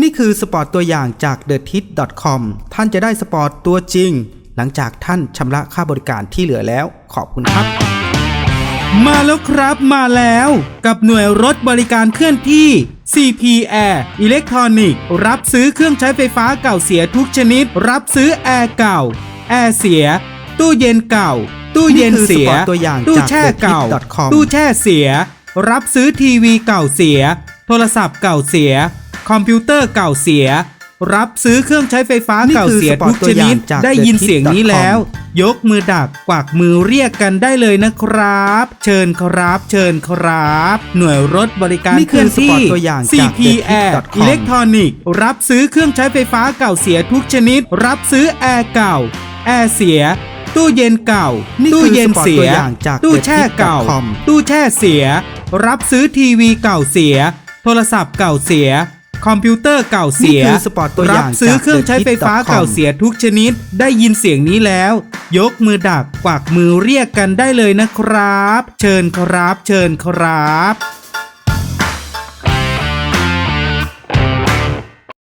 นี่คือสปอร์ตตัวอย่างจาก t h e t i t c o m ท่านจะได้สปอร์ตตัวจริง หลังจากท่านชำระค่าบริการที่เหลือแล้ว ขอบคุณครับ มาแล้วครับมาแล้ว กับหน่วยรถบริการเคลื่อนที่ CP Air อิเล็กทรอนิกส์รับซื้อเครื่องใช้ไฟฟ้าเก่าเสียทุกชนิด รับซื้อแอร์เก่า แอร์เสีย ตู้เย็นเก่า ตู้เย็นเสียนี่คือสปอร์ตตัวอย่างตู้จากแช่เก่า thethit.com ตู้แช่เสีย รับซื้อทีวีเก่าเสีย โทรศัพท์เก่าเสีย คอมพิวเตอร์เก่าเสีย รับซื้อเครื่องใช้ไฟฟ้านี่เก่าคือเสียสปอร์ทุตกตัวชอย่านิงดจากได้ยินเสียงนี้ thethit.com แล้ว ยกมือดักกวักมือเรียกกันได้เลยนะครับ เชิญครับ เชิญครับ หน่วยรถบริการนี่เคคือลื่อนที่สปอร์ตตัวอย่างจาก CP Air thethit.com อิเล็กทรอนิกส์รับซื้อเครื่องใช้ไฟฟ้าเก่าเสียทุกชนิด รับซื้อแอร์เก่าแอร์เสียตู้เย็นเก่านี่ตู้คือเย็นสปอร์ตเสีตัวยอย่างจากตู้แช่เก่า thethit.com ตู้แช่เสีย รับซื้อทีวีเก่าเสีย โทรศัพท์เก่าเสีย คอมพิวเตอร์เก่าเสียนี่คือสปอร์ตตัวอย่างรับซื้อเครื่องใช้ไฟฟ้าจาก thethit.com เก่าเสียทุกชนิด ได้ยินเสียงนี้แล้ว ยกมือดักกวักมือเรียกกันได้เลยนะครับ เชิญครับ เชิญครับ